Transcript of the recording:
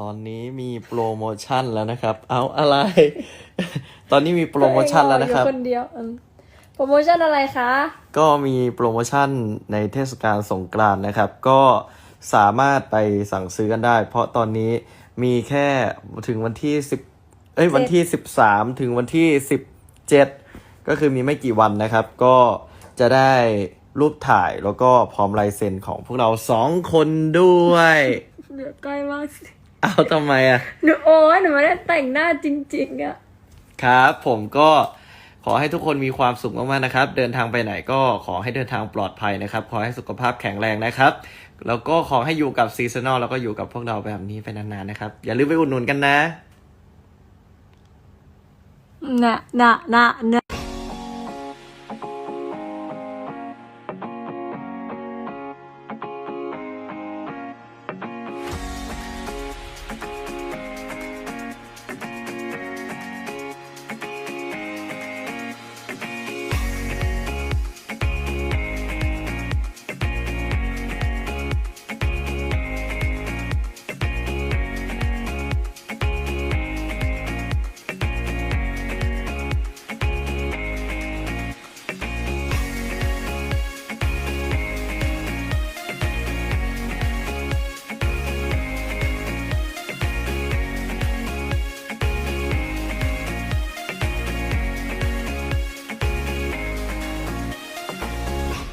ตอนนี้มีโปรโมชั่นแล้วนะครับ เอาอะไร ตอนนี้มีโปรโมชั่นแล้วนะครับตัวเองออยู่คนเดียวอืมโปรโมชั่นอะไรคะ ก็มีโปรโมชั่นในเทศกาลสงกรานต์นะครับ ก็สามารถไปสั่งซื้อกันได้ เพราะตอนนี้มีแค่ถึงวันที่สิบเอ้ยวันที่สิบสามถึงวันที่สิบเจ็ดก็คือมีไม่กี่วันนะครับ ก็จะได้รูปถ่ายแล้วก็พร้อมลายเซ็นของพวกเราสองคนด้วยเดี๋ยวใกล้มากสิ เอาทำไมอะ หนูโอ้ยหนูไม่ได้แต่งหน้าจริงๆอะครับ ผมก็ขอให้ทุกคนมีความสุขมากๆนะครับ เดินทางไปไหนก็ขอให้เดินทางปลอดภัยนะครับ ขอให้สุขภาพแข็งแรงนะครับ แล้วก็ขอให้อยู่กับซีซันอลแล้วก็อยู่กับพวกเราแบบนี้ไปนานๆนะครับ อย่าลืมไปอุดหนุนกันนะน่ะน่ะน่ะน่ะ